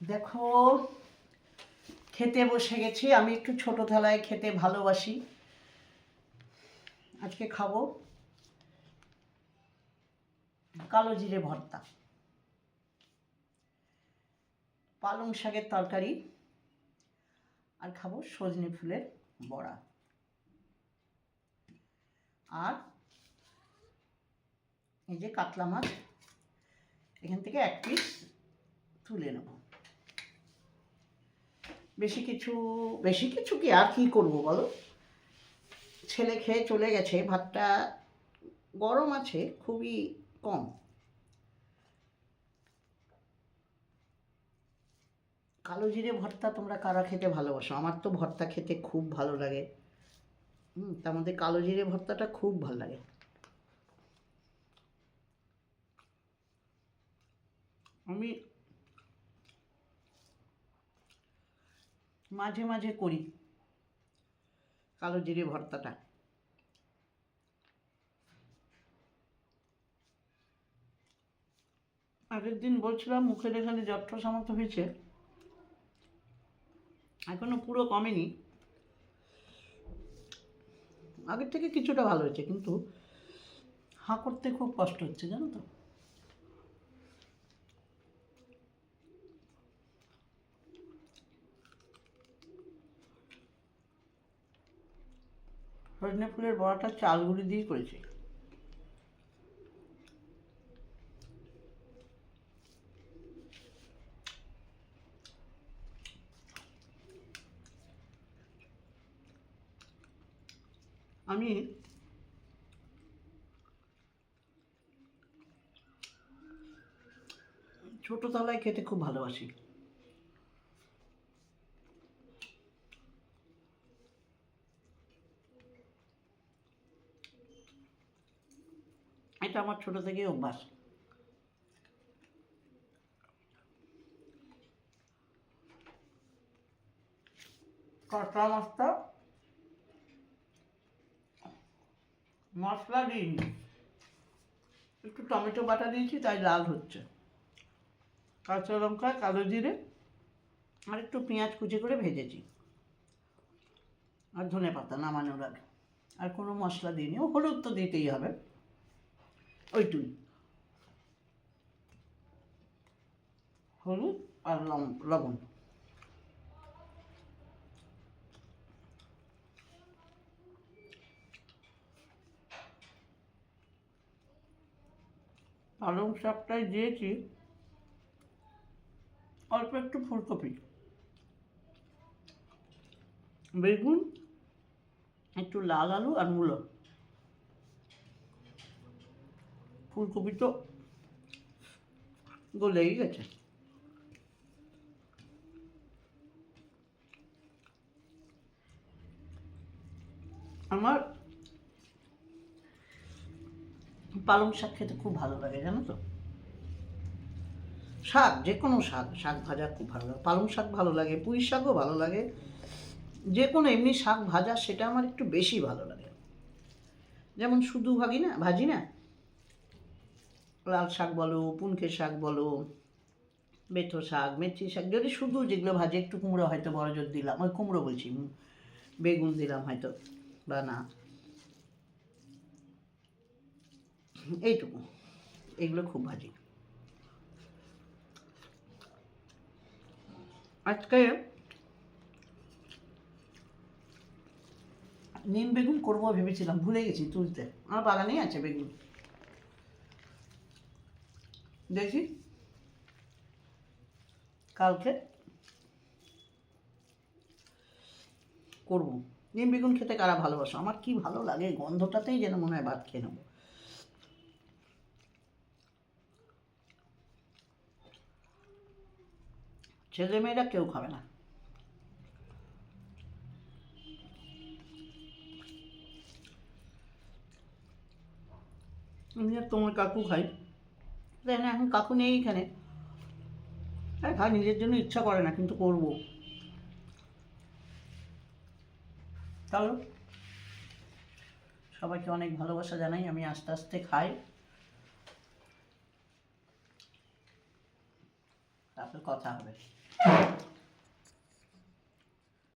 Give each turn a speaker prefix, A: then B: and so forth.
A: দেখো, খেতে বসে গেছি। আমি একটু ছোট থালায় খেতে ভালোবাসি। আজকে খাব কালো জিরে ভর্তা। পালং শাকের তরকারি আর খাব সজনে ফুলের বড়া। আর এই যে কাতলা মাছ, এখান থেকে এক পিস তুলে নেব। বেশি কিছু বেশি কিছু কি আর কি করব বলো? ছেলে খেয়ে চলে গেছে, ভাতটা গরম আছে, খুবই কম। কালো জিরে ভর্তা তোমরা কারা খেতে ভালোবাসো? আমার তো ভর্তা খেতে খুব ভালো লাগে। হুম, তার মধ্যে কালো জিরে ভর্তাটা খুব ভালো লাগে। আমি মাঝে মাঝে করি। কালো জিরে ভর্তাটা। আগের দিন বলছিলাম মুখের এখানে জট্ট সামর্থ্য হয়েছে। এখনও পুরো কমেনি। আগের থেকে কিছুটা ভালো হয়েছে, কিন্তু হাঁ করতে খুব কষ্ট হচ্ছে, জানো তো? সজনে ফুলের বড়াটা চাল গুঁড়ি দিয়ে করেছি। আমি ছোট তলায় খেতে খুব ভালোবাসি। এটা আমার ছোট থেকে অভ্যাস। কাঁচা মাছটা মশলা দিইনি একটু টমেটো বাটা দিয়েছি, তাই লাল হচ্ছে। কাঁচা লঙ্কা, কালো জিরে, আর একটু পেঁয়াজ কুচি করে ভেজেছি। আর ধনে পাতা নামানোর আগে। আর কোনো মশলা দিইনি। ও হলুদ তো দিতেই হবে। ওইটুই। হলুদ আর লবণ। পালং শাকটায় দিয়েছি। অল্প একটু ফুলকপি। বেগুন, একটু লাল আলু আর মূলো। ফুলকপি তো গলেই গেছে। আমার পালং শাক খেতে খুব ভালো লাগে, জানো তো? শাক যে কোনো শাক শাক ভাজা খুব ভালো লাগে। পালং শাক ভালো লাগে, পুঁই শাকও ভালো লাগে। যে কোনো এমনি শাক ভাজা, সেটা আমার একটু বেশি ভালো লাগে। যেমন শুধু ভাগি না, ভাজি না? লাল শাক বলো, পুনকে শাক বলো বেথো শাক, মেথি শাক, যদি শুধু যেগুলো ভাজি, একটু কুমড়ো হয়তো বড় জোর দিলাম, ওই কুমড়ো বলছি বেগুন দিলাম হয়তো, বা না। এইটুকু, এগুলো খুব ভাজি। আজকে নিম বেগুন করব ভেবেছিলাম, ভুলে গেছি তুলতে, আমার বাগানেই আছে বেগুন। দেখি। কালকে করব। নিম বেগুন খেতে কারা ভালোবাসো? আমার কি ভালো লাগে? গন্ধটাতেই যেন মনে হয় ভাত খেয়ে নেব। ছেলে মেয়েরা কেউ খাবে না। তোমার কাকু খাই। তাই না এখন কাকু নেই এখানে। আর ভাই নিজের জন্য ইচ্ছা করে না, কিন্তু করব। চলো সবাইকে অনেক ভালোবাসা জানাই, আমি আস্তে আস্তে খাই। তারপর কথা হবে।